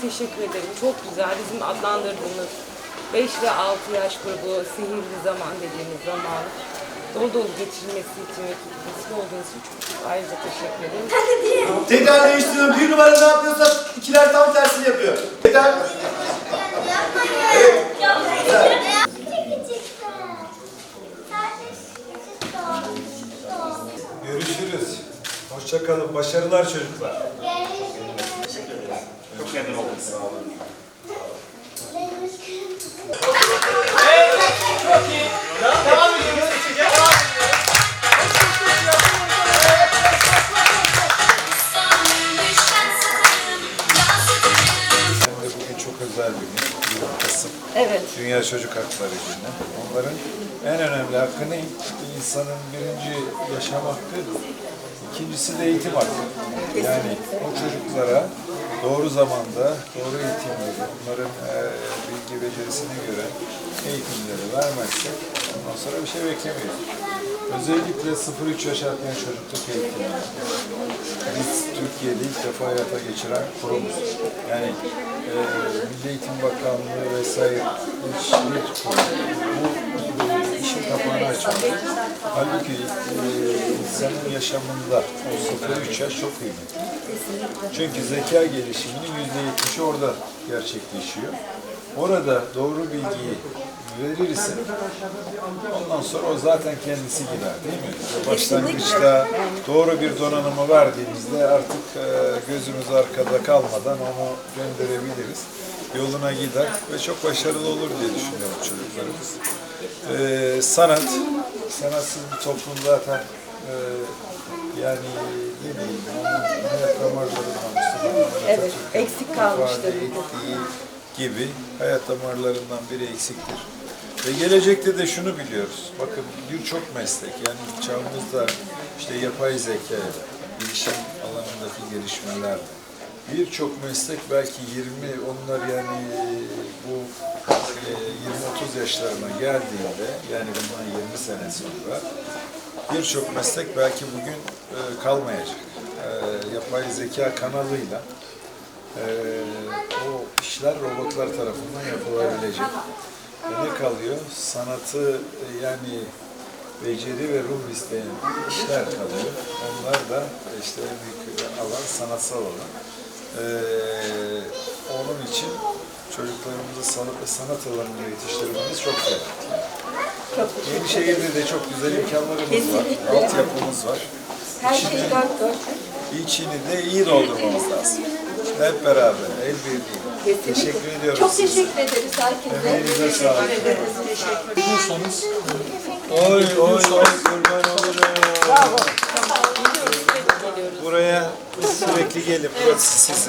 teşekkür ederim. Çok güzel. Bizim adlandırdığımız 5 ve 6 yaş grubu sihirli zaman dediğimiz zaman dolu dolu geçirmesi için ve vesile olduğunuz için çok, çok ayrıca teşekkür ederim. Tekrar değiştiriyorum. Bir numara ne yapıyorsa ikiler tam tersini yapıyor. Tekrar. Görüşürüz. Hoşçakalın. Başarılar çocuklar. Çok memnun oldum. Sağ olun. Hem de bugün çok özel bir gün. 20 Kasım. Evet. Dünya Çocuk Hakları Günü. Onların en önemli hakkı ne? İnsanın birinci yaşam hakkı, ikincisi de eğitim hakkı. Yani o çocuklara doğru zamanda, doğru eğitimleri, onların e, bilgi becerisine göre eğitimleri vermezsek ondan sonra bir şey beklemiyoruz. Özellikle 0-3 yaş altına çocukluk eğitimi. Biz Türkiye'de ilk defa hayata geçiren kurumuz. Yani e, Milli Eğitim Bakanlığı vesaire hiçbir kurum bu kapağını açmadı. Halbuki e, insanın yaşamında o 0-3 yaş çok kıymetli. Çünkü zeka gelişiminin %70'i orada gerçekleşiyor. Orada doğru bilgiyi verirse ondan sonra o zaten kendisi gider değil mi? Başlangıçta doğru bir donanımı verdiğimizde artık e, gözümüz arkada kalmadan onu gönderebiliriz. Yoluna gider ve çok başarılı olur diye düşünüyorum çocuklarımız. E, sanat, sanatsız bir toplum zaten e, yani ne onun hayat Mustafa Kemal Evet, eksik kalmıştır gibi hayat damarlarından biri eksiktir. Ve gelecekte de şunu biliyoruz. Bakın birçok meslek yani çağımızda işte yapay zeka, bilişim alanındaki gelişmelerle birçok meslek belki 20 onlar yani bu e, 20-30 yaşlarına geldiğinde yani bundan 20 sene sonra birçok meslek belki bugün e, kalmayacak. E, yapay zeka kanalıyla e, o işler robotlar tarafından yapılabilecek. E, ne kalıyor? Sanatı e, yani beceri ve ruh isteyen işler kalıyor. Onlar da işte en büyük alan sanatsal alan. E, onun için çocuklarımızı sanat, sanat alanında yetiştirmemiz çok gerekli. Yenişehir'de de çok güzel imkanlarımız var. Kesinlikle. Altyapımız var. Her şey dört dört. İçini de iyi doldurmamız lazım. Hep beraber, el. Kesinlikle. Teşekkür ediyoruz Çok size. teşekkür ederiz herkese. Emeğinize sağlık. Oy oy oy офигели просто сильно.